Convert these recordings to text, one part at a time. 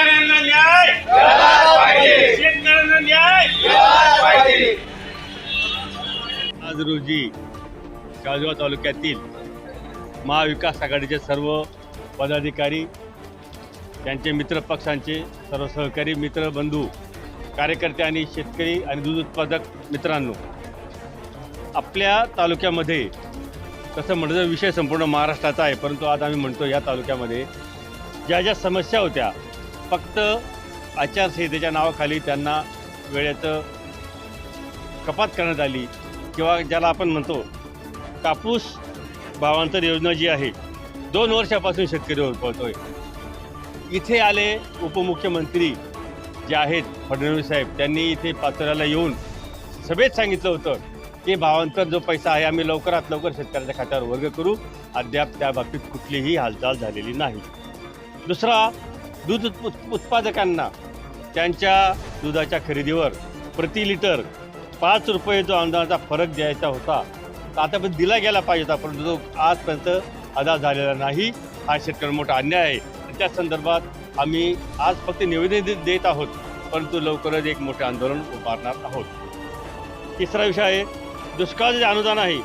शेतकऱ्यांना न्याय शेतकऱ्यांना न्याय आज रोजी शाहजवा तालुक्यातील महाविकास आघाडीचे सर्व पदाधिकारी त्यांचे मित्रपक्षांचे सर्व सहकारी मित्रबंधू कार्यकर्ते आणि शेतकरी आणि दूध उत्पादक मित्रांनो आपल्या तालुक्यामध्ये तसं म्हणतो विषय संपूर्ण महाराष्ट्राचा आहे परंतु आज आम्ही म्हणतो या तालुक्यामध्ये ज्या ज्या समस्या होत्या फक्त आचारसंहितेच्या नावाखाली त्यांना वेळेचं कपात करण्यात आली. किंवा ज्याला आपण म्हणतो कापूस भावांतर योजना जी आहे दोन वर्षापासून शेतकरी पळतोय इथे आले उपमुख्यमंत्री जे आहेत फडणवीस साहेब त्यांनी इथे पाचोऱ्याला येऊन सभेत सांगितलं होतं की भावांतर जो पैसा आहे आम्ही लवकरात लवकर शेतकऱ्याच्या खात्यावर वर्ग करू. अद्याप त्या बाबतीत कुठलीही हालचाल झालेली नाही. दुसरा दूध उत्पादकांना त्यांच्या दुधाच्या खरेदीवर प्रति लिटर पाच रुपये जो अनुदानाचा फरक द्यायचा होता तो आतापर्यंत दिला गेला पाहिजे होता परंतु तो आजपर्यंत अदा झालेला नाही हा शेतकरी मोठा अन्याय आहे. त्या संदर्भात आम्ही आज फक्त निवेदन देत आहोत परंतु लवकरच एक मोठे आंदोलन उभारणार आहोत. तिसरा विषय आहे दुष्काळ जे अनुदान आहे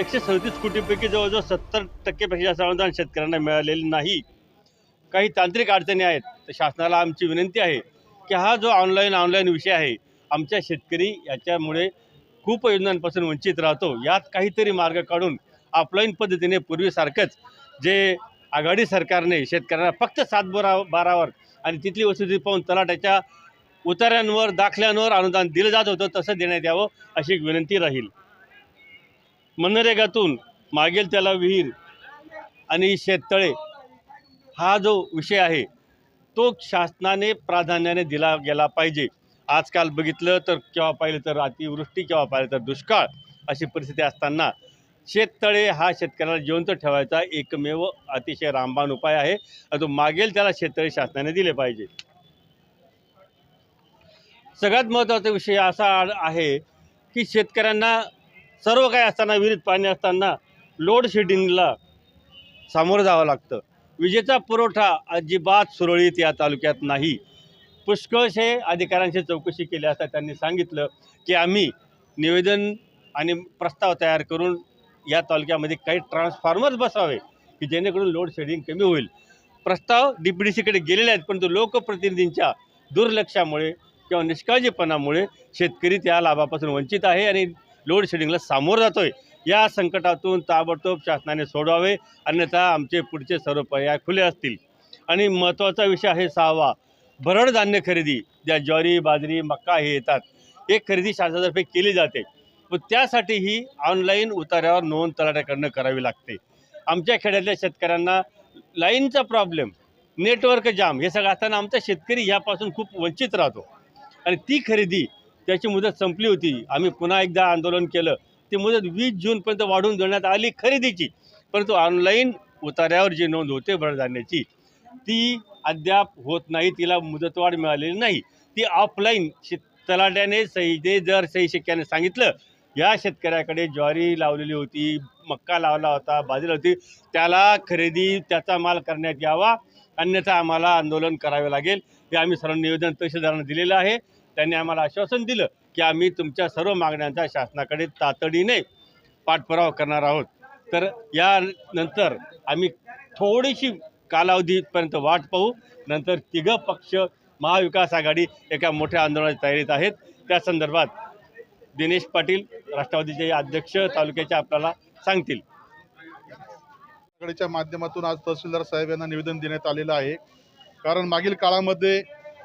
एकशे सदतीस कोटीपैकी जवळजवळ सत्तर टक्केपेक्षा जास्त अनुदान शेतकऱ्यांना मिळालेलं नाही. काही तांत्रिक अडचणी आहेत तर शासनाला आमची विनंती आहे की हा जो ऑनलाईन ऑनलाईन विषय आहे आमच्या शेतकरी याच्यामुळे खूप योजनांपासून वंचित राहतो. यात काहीतरी मार्ग काढून ऑफलाईन पद्धतीने पूर्वीसारखंच जे आघाडी सरकारने शेतकऱ्यांना फक्त सात बरा बारावर आणि तिथली वस्तुस्थिती पाहून तलाट्याच्या उतार्यांवर दाखल्यांवर अनुदान दिलं जात होतं तसं देण्यात यावं अशी एक विनंती राहील. मनरेगातून मागेल त्याला विहीर आणि शेततळे हा जो विषय आहे तो शासनाने प्राधान्याने दिला गेला पाहिजे. आजकाल बघितलं तर केव्हा पाहिलं तर अतिवृष्टी केव्हा पाहिलं तर दुष्काळ अशी परिस्थिती असताना शेततळे हा शेतकऱ्याला जिवंत ठेवायचा एकमेव अतिशय रामबाण उपाय आहे. आणि तो मागेल त्याला शेततळे शासनाने दिले पाहिजे. सगळ्यात महत्त्वाचा विषय असा आहे की शेतकऱ्यांना सर्व काही असताना विहिरीत पाणी असताना लोड शेडिंगला सामोरं जावं लागतं. विजेचा पुरवठा अजिबात सुरळीत या तालुक्यात नाही. पुष्कळशे अधिकाऱ्यांची चौकशी केली असता त्यांनी सांगितलं की आम्ही निवेदन आणि प्रस्ताव तयार करून या तालुक्यामध्ये काही ट्रान्सफॉर्मर्स बसावे की जेणेकरून लोड शेडिंग कमी होईल. प्रस्ताव डी पी डी सीकडे गेलेले आहेत परंतु लोकप्रतिनिधींच्या दुर्लक्षामुळे किंवा निष्काळजीपणामुळे शेतकरी त्या लाभापासून वंचित आहे आणि लोड शेडिंगला सामोरं आहे या संकटातून ताबडतोब शासनाने सोडवावे अन्यथा आमचे पुढचे सर्व पर्याय खुले असतील. आणि महत्त्वाचा विषय आहे सहावा भरड धान्य खरेदी ज्या ज्वारी बाजरी मक्का हे येतात हे खरेदी शासनातर्फे केली जाते. व त्यासाठीही ऑनलाईन उतार्यावर नोंद तलाट्याकडनं करावी लागते. आमच्या खेड्यातल्या शेतकऱ्यांना लाईनचा प्रॉब्लेम नेटवर्क जाम हे सगळं असताना आमचा शेतकरी यापासून खूप वंचित राहतो. आणि ती खरेदी त्याची मुदत संपली होती. आम्ही पुन्हा एकदा आंदोलन केलं. ती मुदत वीस जूनपर्यंत वाढवून देण्यात आली खरेदीची. परंतु ऑनलाईन उतार्यावर जी नोंद होते भरधान्याची ती अद्याप होत नाही तिला मुदतवाढ मिळालेली नाही. ती ऑफलाईन शेत तलाट्याने सहीने जर सही शिक्क्याने सांगितलं. या शेतकऱ्याकडे ज्वारी लावलेली होती मक्का लावला होता बाजरी होती. त्याला खरेदी त्याचा माल करण्यात यावा. अन्यथा आम्हाला आंदोलन करावे लागेल. हे आम्ही सर्व निवेदन तहसीलदारांना दिलेलं आहे. त्यांनी आम्हाला आश्वासन दिलं. की आम्ही तुमच्या सर्व मागण्यांचा शासनाकडे तातडीने पाठपुरावा करणार आहोत. तर यानंतर आम्ही थोडीशी कालावधीपर्यंत वाट पाहू. नंतर तिघं पक्ष महाविकास आघाडी एका मोठ्या आंदोलनाच्या तयारीत आहेत. त्या संदर्भात दिनेश पाटील राष्ट्रवादीचे अध्यक्ष तालुक्याचे आपल्याला सांगतील. आघाडीच्या माध्यमातून आज तहसीलदार साहेब यांना निवेदन देण्यात आलेलं आहे. कारण मागील काळामध्ये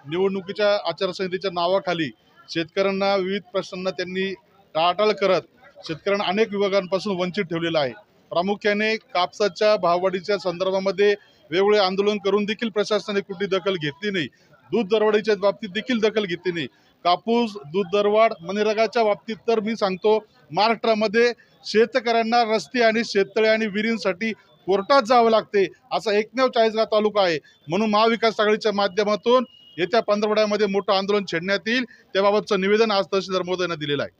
निवडणुकीच्या आचारसंहितेच्या नावाखाली शेतकऱ्यांना विविध प्रश्नांना त्यांनी टाळाटाळ करत शेतकऱ्यांना अनेक विभागांपासून वंचित ठेवलेलं आहे. प्रामुख्याने कापसाच्या भाववाढीच्या संदर्भामध्ये वेगवेगळे आंदोलन करून देखील प्रशासनाने कुठली दखल घेतली नाही. दूध दरवाढीच्या बाबतीत देखील दखल घेतली नाही. कापूस दूध दरवाढ मनरेगाच्या बाबतीत तर मी सांगतो महाराष्ट्रामध्ये शेतकऱ्यांना रस्ते आणि शेततळे आणि विहिरींसाठी कोर्टात जावं लागते असा एकमेव चाळीसगाव तालुका आहे. म्हणून महाविकास आघाडीच्या माध्यमातून येत्या पंधरवड्यामध्ये मोठं आंदोलन छेडण्यात येईल. त्याबाबतचं निवेदन आज तहसीलदार महोदयांना दिलेलं आहे.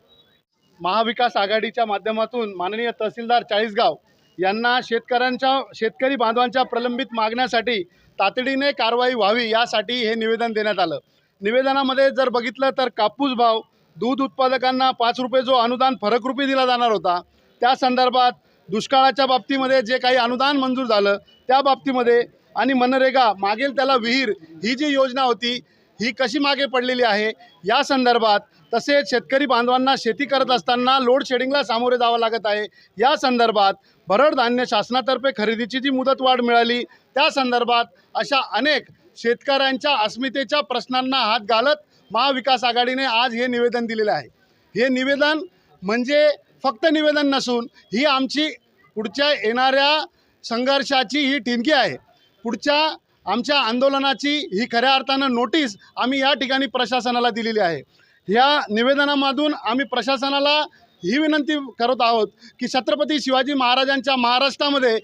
महाविकास आघाडीच्या माध्यमातून माननीय तहसीलदार चाळीसगाव यांना शेतकऱ्यांच्या शेतकरी बांधवांच्या प्रलंबित मागण्यासाठी तातडीने कारवाई व्हावी यासाठी हे निवेदन देण्यात आलं. निवेदनामध्ये जर बघितलं तर कापूस भाव दूध उत्पादकांना पाच रुपये जो अनुदान फरकरूपी दिला जाणार होता त्या संदर्भात दुष्काळाच्या बाबतीमध्ये जे काही अनुदान मंजूर झालं त्या बाबतीमध्ये आणि मनरेगा मागेल त्याला विहीर ही जी योजना होती ही कशी मागे पडलेली आहे? या संदर्भात तसेच शेतकरी बांधवांना शेती करत असताना लोड शेडिंगला सामोरे जावं लागत आहे. या संदर्भात भरड धान्य शासनातर्फे खरेदीची जी मुदतवाढ मिळाली त्या संदर्भात अशा अनेक शेतकऱ्यांच्या अस्मितेच्या प्रश्नांना हात घालत महाविकास आघाडीने आज हे निवेदन दिलेलं आहे. हे निवेदन म्हणजे फक्त निवेदन नसून ही आमची पुढच्या येणाऱ्या संघर्षाची ही ठिणकी आहे. पुढच्या आमच्या आंदोलनाची ही खऱ्या अर्थानं नोटीस आम्ही या ठिकाणी प्रशासनाला दिलेली आहे. ह्या निवेदनामधून आम्ही प्रशासनाला ही विनंती करत आहोत की छत्रपती शिवाजी महाराजांच्या महाराष्ट्रामध्ये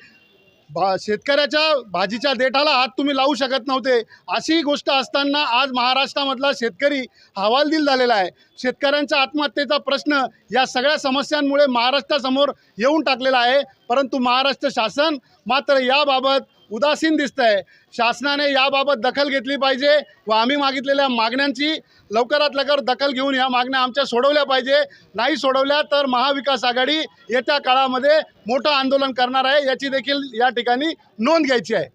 भा शेतकऱ्याच्या भाजीच्या देठाला हात तुम्ही लावू शकत नव्हते. अशी गोष्ट असताना आज महाराष्ट्रामधला शेतकरी हवालदिल झालेला आहे. शेतकऱ्यांच्या आत्महत्येचा प्रश्न या सगळ्या समस्यांमुळे महाराष्ट्रासमोर येऊन टाकलेला आहे. परंतु महाराष्ट्र शासन मात्र याबाबत उदासीन दिसतं आहे शासनाने याबाबत दखल घेतली पाहिजे व आम्ही मागितलेल्या मागण्यांची लवकरात लवकर दखल घेऊन ह्या मागण्या आमच्या सोडवल्या पाहिजे. नाही सोडवल्या तर महाविकास आघाडी येत्या काळामध्ये मोठं आंदोलन करणार आहे. याची देखील या ठिकाणी नोंद घ्यायची आहे.